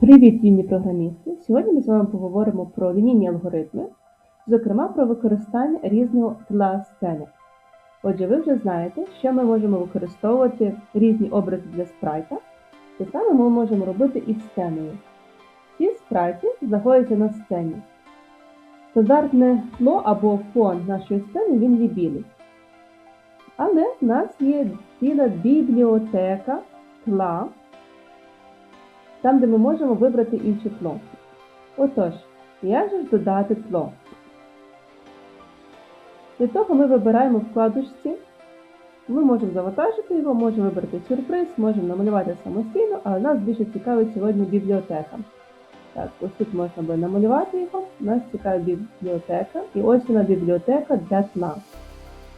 Привіт, юні програмісти! Сьогодні ми з вами поговоримо про лінійні алгоритми, зокрема про використання різного тла сцени. Отже, ви вже знаєте, що ми можемо використовувати різні образи для спрайта, те саме ми можемо робити і сценою. Ці спрайти знаходяться на сцені. Стандартне тло або фон нашої сцени він є білий. Але в нас є ціла бібліотека тла там, де ми можемо вибрати інше тло. Отож, як же ж додати тло? Для того ми вибираємо вкладочці. Ми можемо завантажити його, можемо вибрати сюрприз, можемо намалювати самостійно, але нас більше цікавить сьогодні бібліотека. Так, ось тут можна буде намалювати його, нас цікавить бібліотека. І ось вона бібліотека для тла.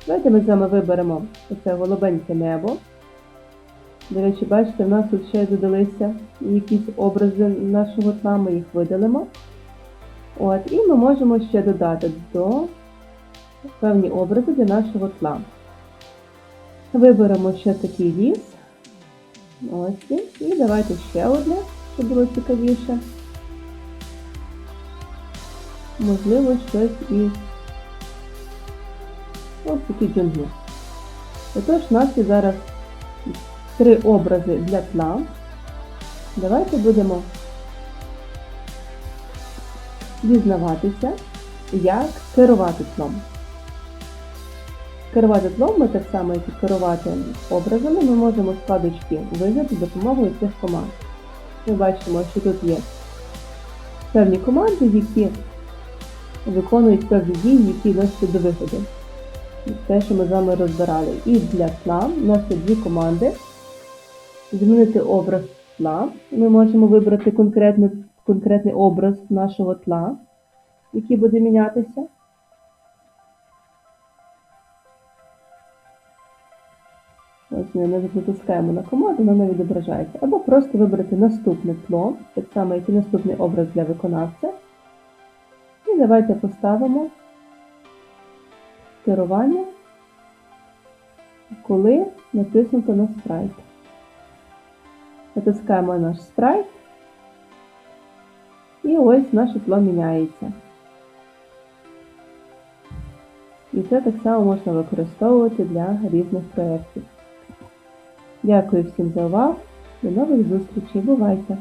Давайте ми з вами виберемо оце голубеньке небо. До речі, бачите, в нас тут ще додалися якісь образи нашого тла, ми їх видалимо. От, І ми можемо ще додати до певні образи для нашого тла. Виберемо ще такий ліс. Ось. І давайте ще одне, щоб було цікавіше. Можливо, щось із ось такі джунглі. Отож, нас є зараз три образи для тла. Давайте будемо дізнаватися, як керувати тлом. Керувати тлом ми так само, як і керувати образами, ми можемо складочки визнати з допомогою цих команд. Ми бачимо, що тут є певні команди, які виконують певні дії, які носять до виходу. Те, що ми з вами розбирали. І для тла у нас є дві команди змінити образ тла. Ми можемо вибрати конкретний, конкретний образ нашого тла, який буде мінятися. Ось ми натискаємо на команду, вона не відображається. Або просто вибрати наступне тло, так само, як і наступний образ для виконавця. І давайте поставимо керування, коли натиснуто на спрайт. Натискаємо наш спрайт. І ось наше тло міняється. І це так само можна використовувати для різних проєктів. Дякую всім за увагу. До нових зустрічей. Бувайте!